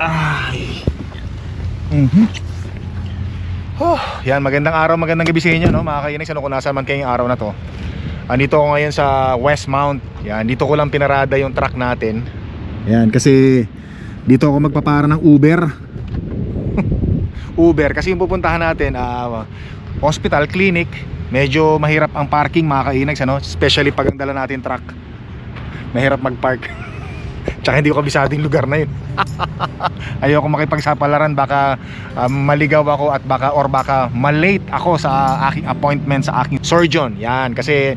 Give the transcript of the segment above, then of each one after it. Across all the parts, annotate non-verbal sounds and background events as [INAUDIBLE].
Ay. Mhm. Oh, yan, magandang araw, magandang gabi sa inyo, no? Mga kainis, ano kung nasa man kayong araw na to. Andito ako ngayon sa Westmount. Yan, dito ko lang pinarada yung truck natin. Yan, kasi dito ako magpapara ng Uber. [LAUGHS] Uber, kasi yung pupuntahan natin, ah, hospital, clinic, medyo mahirap ang parking mga kainags, ano? Especially pag ang dala natin truck. Mahirap mag-park. [LAUGHS] Tsaka hindi ko kabisado yung lugar na yun. [LAUGHS] Ayoko makipagsapalaran baka um, maligaw ako at baka or baka malate ako sa aking appointment sa aking surgeon. Yan kasi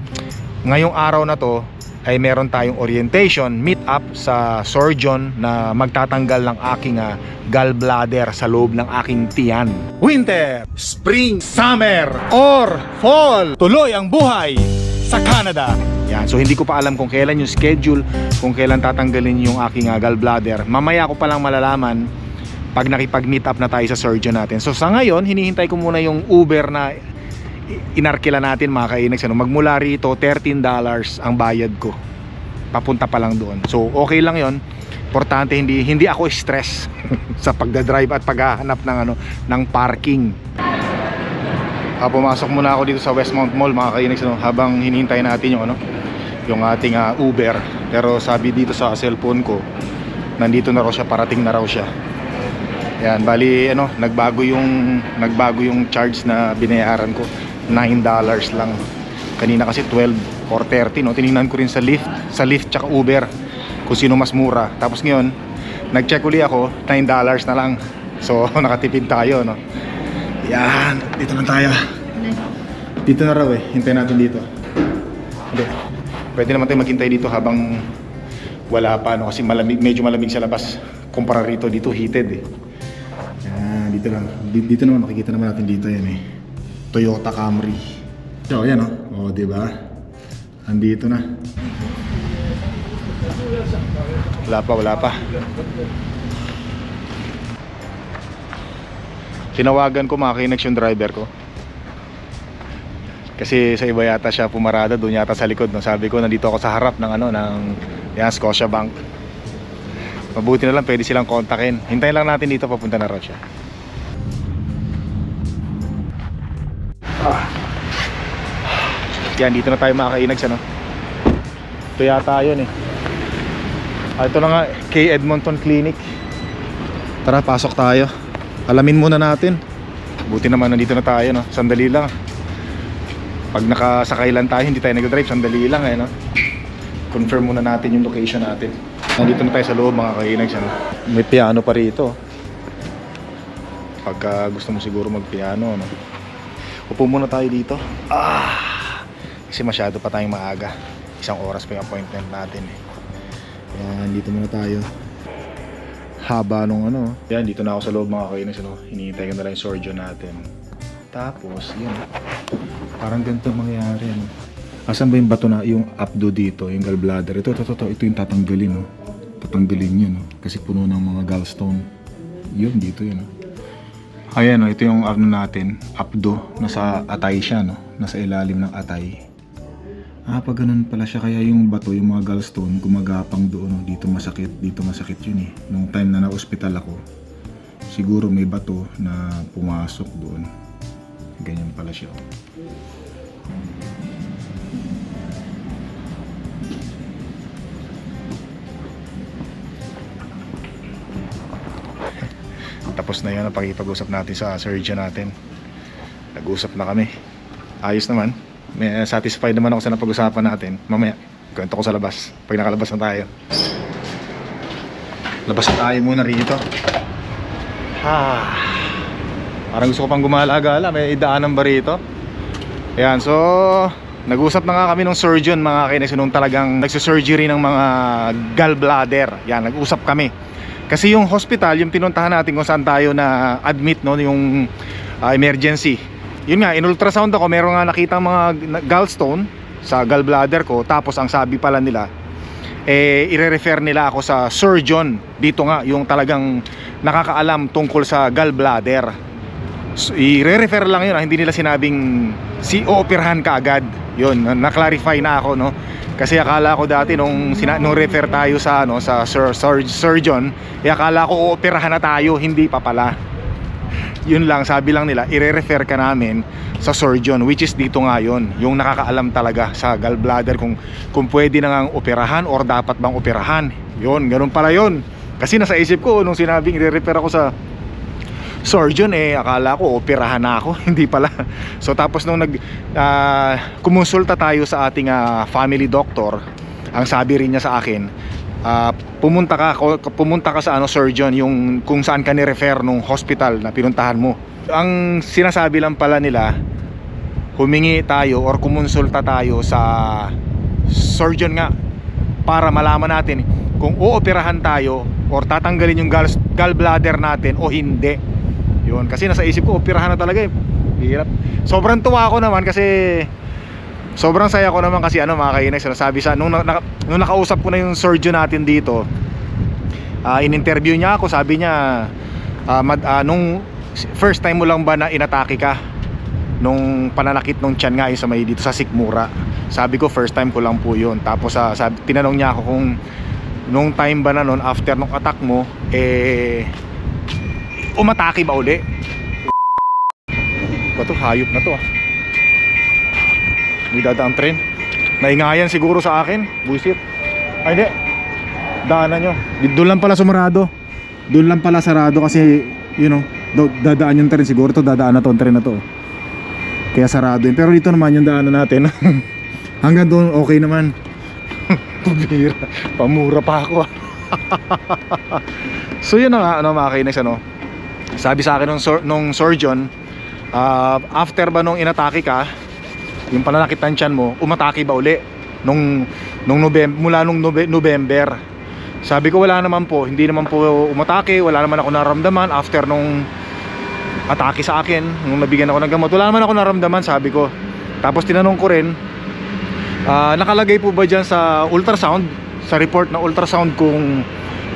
ngayong araw na to ay meron tayong orientation meet up sa surgeon na magtatanggal ng aking ah, gallbladder sa loob ng aking tiyan. Winter, spring, summer, or fall. Tuloy ang buhay sa Canada. Yan, so hindi ko pa alam kung kailan yung schedule, kung kailan tatanggalin yung aking uh, gallbladder. Mamaya ko pa lang malalaman pag nakipag-meet up na tayo sa surgeon natin. So sa ngayon, hinihintay ko muna yung Uber na inarkila natin mga kainags. Ano, magmula rito, $13 ang bayad ko. Papunta pa lang doon. So okay lang yon Importante hindi hindi ako stress [LAUGHS] sa pagda-drive at paghahanap ng ano ng parking. Ah, pumasok muna ako dito sa Westmount Mall mga kainags ano, habang hinihintay natin yung ano yung ating ah, Uber. Pero sabi dito sa cellphone ko nandito na raw siya parating na raw siya. Yan bali ano nagbago yung nagbago yung charge na binayaran ko. 9 dollars lang. Kanina kasi 12 or 30 no? Tiningnan ko rin sa Lyft sa Lyft tsaka Uber kung sino mas mura. Tapos ngayon nag-check uli ako 9 dollars na lang. So [LAUGHS] nakatipid tayo no? Yan dito lang tayo. Dito na. Raw eh. Hintayin natin dito. Hindi pwede naman tayo maghintay dito habang wala pa no? Kasi malamig medyo malamig sa labas kumpara rito. Dito heated eh. Yan dito lang. Dito, dito naman makikita naman natin dito yan eh. Toyota Camry. So yan oh. Oh di ba? Andito na. Wala pa wala pa. Tinawagan ko mga kinags yung driver ko kasi sa iba yata siya pumarada doon yata sa likod no? sabi ko nandito ako sa harap ng ano ng yan, Scotia Bank. Mabuti na lang pwede silang kontakin. Hintayin lang natin dito papunta na raw siya. Ah. yan dito na tayo makakainags ano ito yata yun eh. Ah, ito na nga kay Edmonton Clinic. Tara pasok tayo. Alamin muna natin. Buti naman nandito na tayo no? Sandali lang pag nakasakay lang tayo hindi tayo nag-drive. Sandali lang eh no? Confirm muna natin yung location natin. Nandito na tayo sa loob mga kainags ano? may piano pa rito. Pagka gusto mo siguro mag piano no? upo muna tayo dito. Ah! Kasi masyado pa tayong maaga. Isang oras pa yung appointment natin eh. Yan dito muna tayo. Haba nung ano. Yan dito na ako sa loob mga kainags ano? hinihintay ko na lang yung surgeon natin. Tapos yun parang ganito ang mangyayari ano Asan ba yung bato na yung abdo dito, yung gallbladder? Ito, ito, ito, ito yung tatanggalin, no? Tatanggalin yun, no? Kasi puno ng mga gallstone. Yun, dito yun, no? Ayan, no? Ito yung ano natin, abdo. Nasa atay siya, no? Nasa ilalim ng atay. Ah, pag ganun pala siya, kaya yung bato, yung mga gallstone, gumagapang doon, no? Dito masakit, dito masakit yun, eh. Nung time na na-hospital ako, siguro may bato na pumasok doon. Ganyan pala siya, oh. Tapos na yun ang pakipag-usap natin sa surgeon natin. Nag-usap na kami. Ayos naman. May satisfied naman ako sa napag-usapan natin. Mamaya, kwento ko sa labas. Pag nakalabas na tayo. Labas na tayo muna rito. Ah. Parang gusto ko pang gumala-gala. May idaanan ba rito? Ayan, so nag-usap na nga kami ng surgeon mga kainis nung talagang nagsusurgery ng mga gallbladder. Yan, nag-usap kami. Kasi yung hospital, yung pinuntahan natin kung saan tayo na admit no, yung ah, emergency. Yun nga, in ultrasound ako, meron nga nakita mga gallstone sa gallbladder ko. Tapos ang sabi pala nila, eh ire-refer nila ako sa surgeon dito nga yung talagang nakakaalam tungkol sa gallbladder So, i-refer lang yun, ah. hindi nila sinabing si ooperahan ka agad. Yun, na- na-clarify na ako, no? Kasi akala ko dati nung, sina- nung refer tayo sa, ano, sa sur- sur- surgeon, eh akala ko ooperahan na tayo, hindi pa pala. [LAUGHS] Yun lang, sabi lang nila, i-refer ka namin sa surgeon, which is dito nga yun, yung nakakaalam talaga sa gallbladder kung, kung pwede na ngang operahan or dapat bang operahan. Yun, ganun pala yun. Kasi nasa isip ko, nung sinabing i-refer ako sa surgeon eh akala ko operahan na ako. [LAUGHS] Hindi pala. So tapos nung nag ah, kumonsulta tayo sa ating ah, family doctor ang sabi rin niya sa akin ah, pumunta ka pumunta ka sa ano surgeon yung kung saan ka ni-refer nung hospital na pinuntahan mo. Ang sinasabi lang pala nila humingi tayo or kumonsulta tayo sa surgeon nga para malaman natin kung ooperahan tayo or tatanggalin yung gall, gallbladder natin o hindi yun, kasi nasa isip ko, operahan na talaga eh. Hirap. Sobrang tuwa ako naman kasi sobrang saya ko naman kasi ano mga kainex, ano, sa nung, naka, nung nakausap ko na yung surgeon natin dito. ah in-interview niya ako, sabi niya ah, mad, ah, nung first time mo lang ba na inatake ka nung pananakit nung tiyan nga yung sa may dito sa Sikmura. Sabi ko first time ko lang po 'yun. Tapos ah, sabi, tinanong niya ako kung nung time ba na nun after nung attack mo eh umatake ba uli? Ba to, hayop na to ah. May dadaang tren. Naingayan siguro sa akin. Buisit. Ay hindi. Daanan nyo. Doon lang pala sumarado. Doon lang pala sarado kasi, you know, do- dadaan yung tren siguro to. Dadaan na to, ang tren na to. Kaya sarado yun. Pero dito naman yung daanan natin. [LAUGHS] Hanggang doon okay naman. [LAUGHS] Pamura pa ako ah. [LAUGHS] so yun na nga, ano mga kainex, ano. Sabi sa akin nung, sur- nung surgeon, ah, after ba nung inatake ka, yung pananakit ng tiyan mo, umatake ba uli? Nung, nung November, mula nung Nobe- November. Sabi ko wala naman po, hindi naman po umatake, wala naman ako naramdaman after nung atake sa akin, nung nabigyan ako ng gamot, wala naman ako naramdaman, sabi ko. Tapos tinanong ko rin, ah, nakalagay po ba dyan sa ultrasound, sa report na ultrasound kung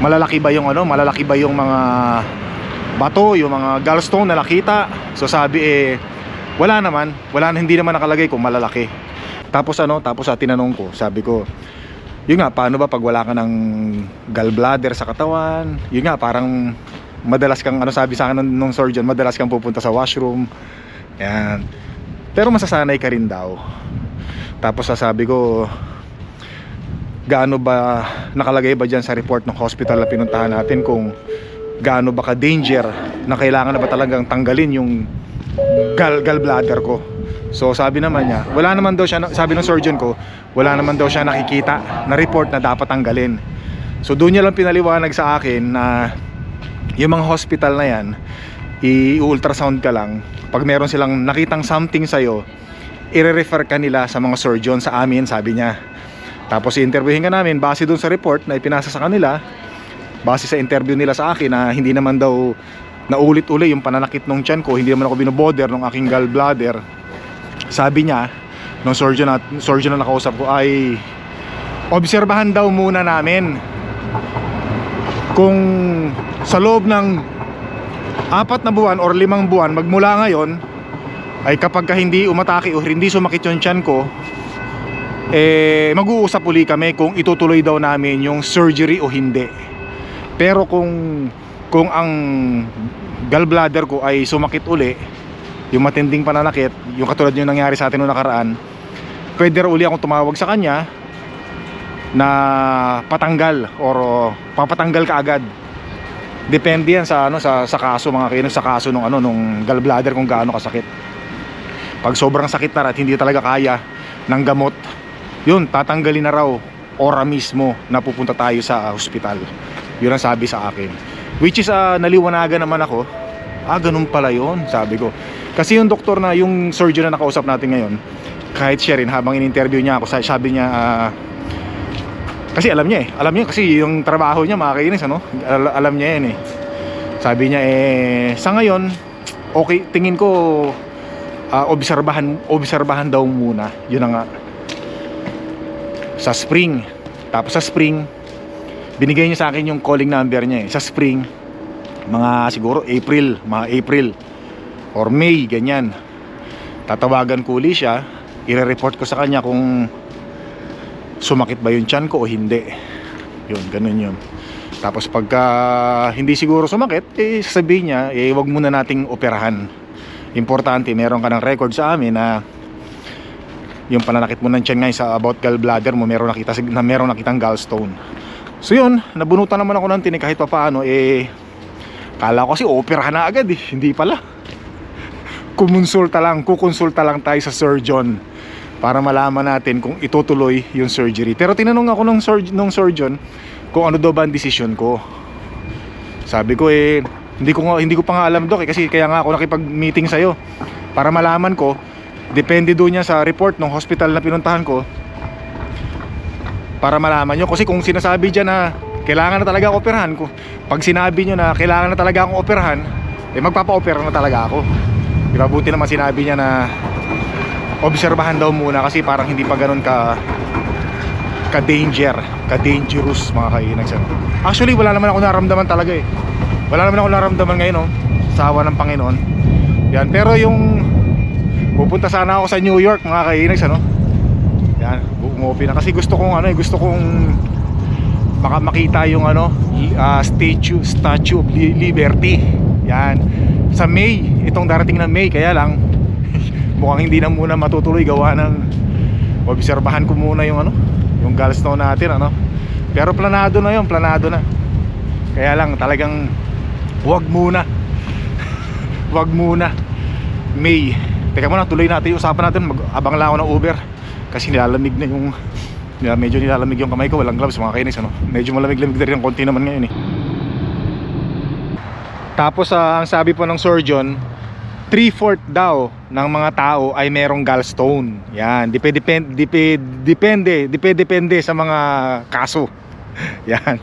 malalaki ba yung ano, malalaki ba yung mga bato, yung mga gallstone na nakita. So sabi eh wala naman, wala na hindi naman nakalagay kung malalaki. Tapos ano, tapos sa tinanong ko, sabi ko, yun nga, paano ba pag wala ka ng gallbladder sa katawan? Yun nga, parang madalas kang, ano sabi sa akin nung, surgeon, madalas kang pupunta sa washroom. Yan. Pero masasanay ka rin daw. Tapos sasabi ko, gaano ba nakalagay ba dyan sa report ng hospital na pinuntahan natin kung gaano ba ka-danger na kailangan na ba talagang tanggalin yung gall gallbladder ko. So sabi naman niya, wala naman daw siya, sabi ng surgeon ko, wala naman daw siya nakikita na report na dapat tanggalin. So doon niya lang pinaliwanag sa akin na yung mga hospital na yan, i-ultrasound ka lang. Pag meron silang nakitang something sa'yo, i-refer ka nila sa mga surgeon sa amin, sabi niya. Tapos i-interviewin ka namin base doon sa report na ipinasa sa kanila base sa interview nila sa akin na hindi naman daw naulit-uli yung pananakit ng tiyan ko hindi naman ako binoboder ng aking gallbladder sabi niya nung surgeon na, surgeon na nakausap ko ay obserbahan daw muna namin kung sa loob ng apat na buwan or limang buwan magmula ngayon ay kapag ka hindi umatake o hindi sumakit yung tiyan ko eh mag-uusap uli kami kung itutuloy daw namin yung surgery o hindi. Pero kung kung ang gallbladder ko ay sumakit uli, yung matinding pananakit, yung katulad yung nangyari sa atin noong nakaraan, pwede raw uli akong tumawag sa kanya na patanggal or papatanggal ka agad. Depende yan sa ano sa sa kaso mga kainis sa kaso nung ano nung gallbladder kung gaano kasakit. Pag sobrang sakit na at hindi talaga kaya ng gamot, yun, tatanggalin na raw ora mismo na pupunta tayo sa hospital. Yun ang sabi sa akin. Which is, ah, naliwanagan naman ako. Ah, ganun pala yun, sabi ko. Kasi yung doktor na, yung surgeon na nakausap natin ngayon, kahit siya rin, habang in-interview niya ako, sabi niya, ah, kasi alam niya eh, alam niya kasi yung trabaho niya makakainis ano, Al- alam niya yan eh. Sabi niya eh, sa ngayon, okay, tingin ko, ah, obserbahan, obserbahan daw muna, yun na nga sa spring. Tapos sa spring, binigay niya sa akin yung calling number niya eh. Sa spring, mga siguro April, mga April. or May, ganyan. Tatawagan ko uli siya, i-report ko sa kanya kung sumakit ba yung tiyan ko o hindi. Yun, ganun yun. Tapos pagka hindi siguro sumakit, eh sasabihin niya, eh wag muna nating operahan. Importante, meron ka ng record sa amin na yung pananakit mo ng tiyan ngayon sa about gallbladder mo, meron nakita na meron nakitang gallstone. So yun, nabunutan naman ako ng tinik kahit pa paano, eh kala ko kasi operahan na agad eh, hindi pala. Kumonsulta lang, kukonsulta lang tayo sa surgeon para malaman natin kung itutuloy yung surgery. Pero tinanong ako ng, surg- nung surgeon kung ano daw ba ang decision ko. Sabi ko eh, hindi ko hindi ko pa nga alam doc eh, kasi kaya nga ako nakipag-meeting sa para malaman ko depende doon niya sa report ng hospital na pinuntahan ko para malaman nyo. Kasi kung sinasabi dyan na kailangan na talaga ako operahan ko pag sinabi nyo na kailangan na talaga akong operahan eh magpapa-opera na talaga ako. Di ba naman sinabi niya na obserbahan daw muna kasi parang hindi pa ganun ka ka danger ka dangerous mga kainags actually wala naman ako naramdaman talaga eh. Wala naman ako naramdaman ngayon oh, sa awa ng Panginoon. Yan pero yung pupunta sana ako sa New York mga kainags ano yan umuwi na. Kasi gusto kong ano eh gusto kong maka makita yung ano ah, statue statue of Li- liberty. Yan. Sa May itong darating na May kaya lang [LAUGHS] mukhang hindi na muna matutuloy gawa ng obserbahan ko muna yung ano yung gallstone natin ano. Pero planado na yun planado na. Kaya lang talagang wag muna. [LAUGHS] Wag muna. May. Teka muna tuloy natin yung usapan natin. Mag abang lang ako ng Uber kasi nilalamig na yung medyo nilalamig yung kamay ko, walang gloves mga kainis ano. Medyo malamig-lamig na rin ang konti naman ngayon eh. Tapos ah, ang sabi po ng surgeon, 3/4 daw ng mga tao ay merong gallstone. Yan, depende depende depende depende sa mga kaso. [LAUGHS] Yan.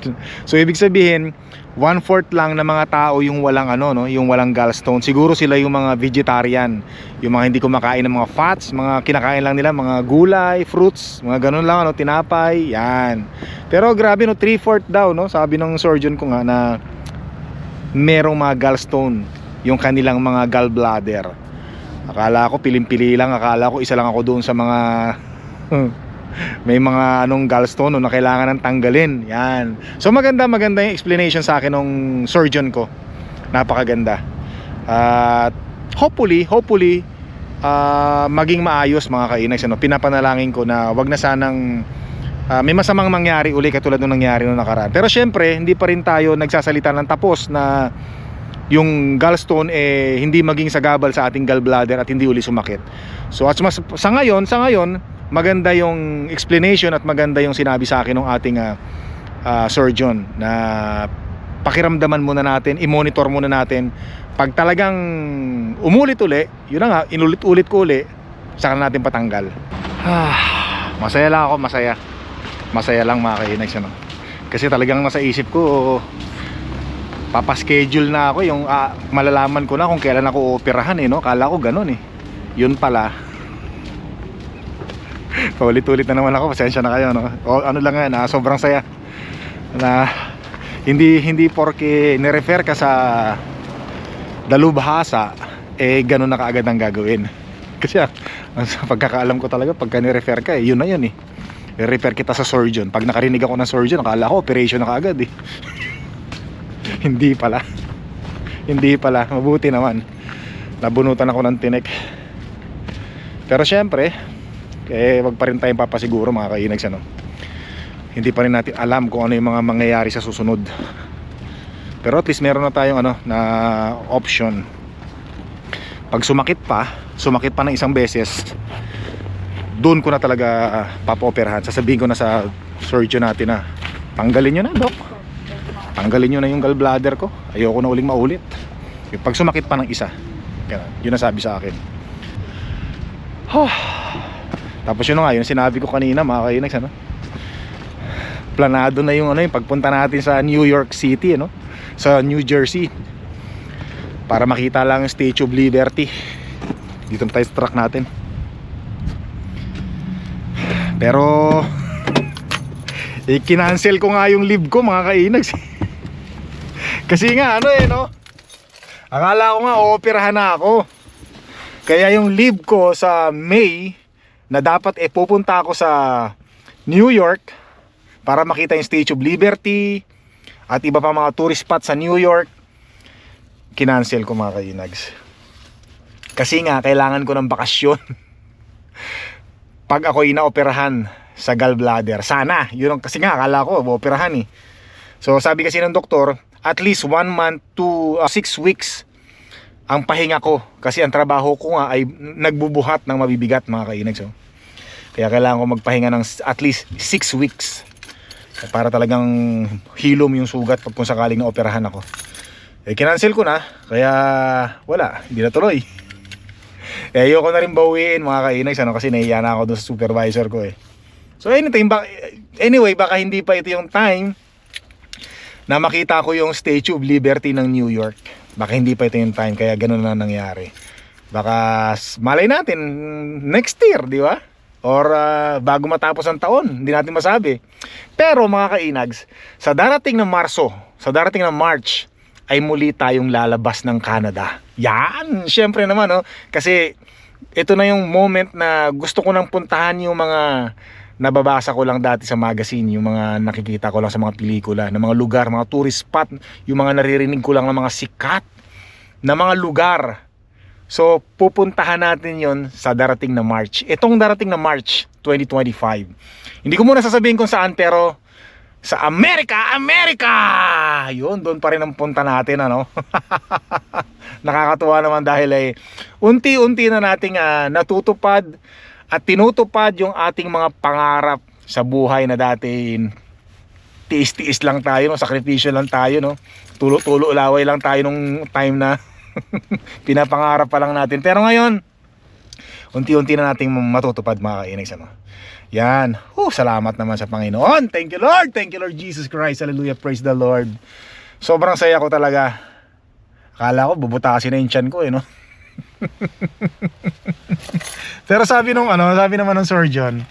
So ibig sabihin, 1/4 lang ng mga tao yung walang ano no, yung walang gallstone. Siguro sila yung mga vegetarian, yung mga hindi kumakain ng mga fats, mga kinakain lang nila mga gulay, fruits, mga ganun lang ano, tinapay, yan. Pero grabe no, 3/4 daw no, sabi ng surgeon ko nga na merong mga gallstone yung kanilang mga gallbladder. Akala ko pilim-pili lang, akala ko isa lang ako doon sa mga [LAUGHS] may mga anong gallstone na kailangan ng tanggalin. Yan. So maganda maganda yung explanation sa akin ng surgeon ko. Napakaganda. At hopefully, hopefully ah, maging maayos mga kainags ano. Pinapanalangin ko na wag na sanang ah, may masamang mangyari uli katulad nung nangyari nung nakaraan. Pero syempre, hindi pa rin tayo nagsasalita ng tapos na yung gallstone eh hindi maging sagabal sa ating gallbladder at hindi uli sumakit. So at sa ngayon, sa ngayon, maganda yung explanation at maganda yung sinabi sa akin ng ating ah, ah, surgeon na pakiramdaman muna natin, i-monitor muna natin. Pag talagang umulit uli, yun na nga, inulit-ulit ko uli, saka natin patanggal. Ah, masaya lang ako, masaya. Masaya lang mga kainags ano. Kasi talagang nasa isip ko, papaschedule na ako yung ah, malalaman ko na kung kailan ako operahan eh no. Kala ko ganun eh. Yun pala. Paulit-ulit na naman ako, pasensya na kayo no. O, ano lang yan, ah, sobrang saya na hindi hindi porke ni-refer ka sa dalubhasa eh ganun na kaagad ang gagawin. [LAUGHS] Kasi ah, ang pagkakaalam ko talaga pagka ni-refer ka eh, yun na yun eh. I-refer kita sa surgeon. Pag nakarinig ako ng surgeon, akala ko operation na kaagad eh. [LAUGHS] Hindi pala. [LAUGHS] Hindi pala. Mabuti naman. Nabunutan ako ng tinik. Pero syempre, eh wag pa rin tayong papasiguro mga kainags ano. Hindi pa rin natin alam kung ano yung mga mangyayari sa susunod. Pero at least meron na tayong ano na option. Pag sumakit pa, sumakit pa ng isang beses, doon ko na talaga uh, papa-operahan. Sasabihin ko na sa surgeon natin na tanggalin nyo na, doc tanggalin nyo na yung gallbladder ko ayoko na uling maulit pag sumakit pa ng isa yun ang sabi sa akin huh. Tapos yun na nga yun sinabi ko kanina mga kainags ano? Planado na yung ano yung pagpunta natin sa New York City ano? Sa New Jersey. Para makita lang ang Statue of Liberty. Dito tayo sa truck natin. Pero [LAUGHS] i-cancel ko nga yung leave ko mga kainags. [LAUGHS] Kasi nga ano eh no? Akala ko nga ooperahan na ako. Kaya yung leave ko sa May na dapat eh pupunta ako sa New York para makita yung Statue of Liberty at iba pa mga tourist spot sa New York kinancel ko mga kainags. Kasi nga kailangan ko ng bakasyon. [LAUGHS] Pag ako inaoperahan sa gallbladder. Sana, yun ang kasi nga akala ko operahan eh. So sabi kasi ng doktor, at least one month to uh, six weeks ang pahinga ko kasi ang trabaho ko nga ay nagbubuhat ng mabibigat mga kainag so. Kaya kailangan ko magpahinga ng at least 6 weeks para talagang hilom yung sugat pag kung sakaling na operahan ako. Eh kinancel ko na kaya wala, hindi na tuloy. eh ayoko na rin bawiin mga kainag ano, kasi nahiya na ako dun sa supervisor ko eh. So anything, ba- anyway baka hindi pa ito yung time na makita ko yung Statue of Liberty ng New York. Baka hindi pa ito yung time, kaya ganun na nangyari. Baka malay natin next year, di ba? Or ah, bago matapos ang taon, hindi natin masabi. Pero mga kainags, sa darating na Marso, sa darating na March, ay muli tayong lalabas ng Canada. Yan! Siyempre naman, no? Kasi ito na yung moment na gusto ko nang puntahan yung mga nababasa ko lang dati sa magazine, yung mga nakikita ko lang sa mga pelikula, ng mga lugar, mga tourist spot, yung mga naririnig ko lang ng mga sikat na mga lugar. So, pupuntahan natin yon sa darating na March. Itong darating na March 2025. Hindi ko muna sasabihin kung saan, pero sa Amerika, Amerika! Yun, doon pa rin ang punta natin, ano? [LAUGHS] Nakakatuwa naman dahil ay unti-unti na nating ah, natutupad at tinutupad yung ating mga pangarap sa buhay na dati tiis-tiis lang tayo, no? sakripisyo lang tayo, no? tulo-tulo laway lang tayo nung time na [LAUGHS] pinapangarap pa lang natin. Pero ngayon, unti-unti na nating matutupad mga kainags. Ano? Yan. Oh, salamat naman sa Panginoon. Thank you Lord. Thank you Lord Jesus Christ. Hallelujah. Praise the Lord. Sobrang saya ko talaga. Akala ko bubutasin na yung tiyan ko eh, no? [LAUGHS] Pero sabi nung ano, sabi naman ng surgeon,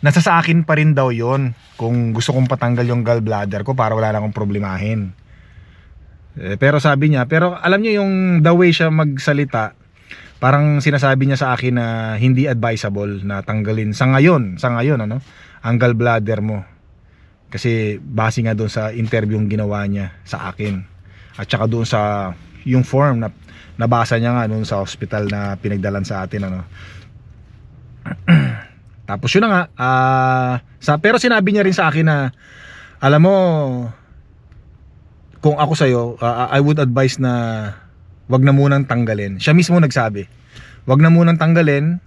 nasa sa akin pa rin daw yon kung gusto kong patanggal yung gallbladder ko para wala na akong problemahin. Eh, pero sabi niya, pero alam niyo yung the way siya magsalita, parang sinasabi niya sa akin na hindi advisable na tanggalin sa ngayon, sa ngayon ano, ang gallbladder mo. Kasi base nga doon sa interview yung ginawa niya sa akin. At saka doon sa yung form na nabasa niya nga noon sa hospital na pinagdalan sa atin ano. [CLEARS THROAT] Tapos yun na nga, ah, sa, pero sinabi niya rin sa akin na, alam mo, kung ako sa'yo, ah, I would advise na wag na munang tanggalin. Siya mismo nagsabi, wag na munang tanggalin.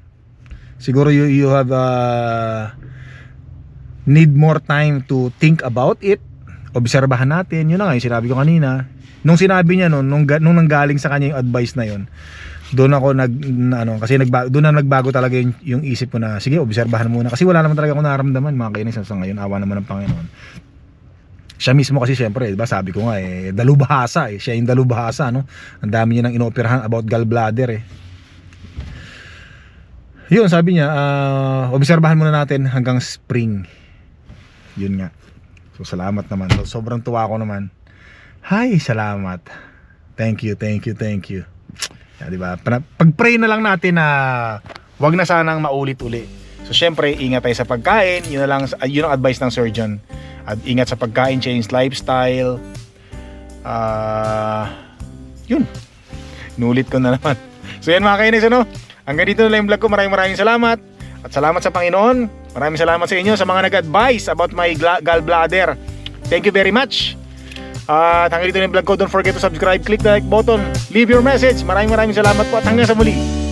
Siguro you, you have uh, need more time to think about it. Obserbahan natin. Yun na nga yung sinabi ko kanina. Nung sinabi niya nun, nung, nung nanggaling sa kanya yung advice na yun, doon ako nag na, ano kasi nagbago doon na nagbago talaga yung, yung isip ko na sige obserbahan muna. Kasi wala naman talaga akong nararamdaman mga kainis sa ngayon awa naman ng Panginoon. Siya mismo kasi syempre diba sabi ko nga eh dalubhasa eh siya yung dalubhasa no? Ang dami niya nang inoperahan about gallbladder eh. Yun sabi niya ah, obserbahan muna natin hanggang spring. Yun nga. So salamat naman. So, sobrang tuwa ko naman hi salamat thank you thank you thank you Yeah, di ba? Pa- Pag-pray na lang natin na wag na sanang maulit-uli. So syempre, ingat tayo sa pagkain. Yun na lang uh, yun ang advice ng surgeon. At ingat sa pagkain, change lifestyle. Ah, yun. Nulit ko na naman. So yan mga kainis, ano? Hanggang dito na lang yung vlog ko. Maraming maraming salamat. At salamat sa Panginoon. Maraming salamat sa inyo sa mga nag-advise about my gallbladder. Thank you very much. At hanggang dito na yung vlog ko. Don't forget to subscribe, click the like button, leave your message. Maraming maraming salamat po at hanggang sa muli.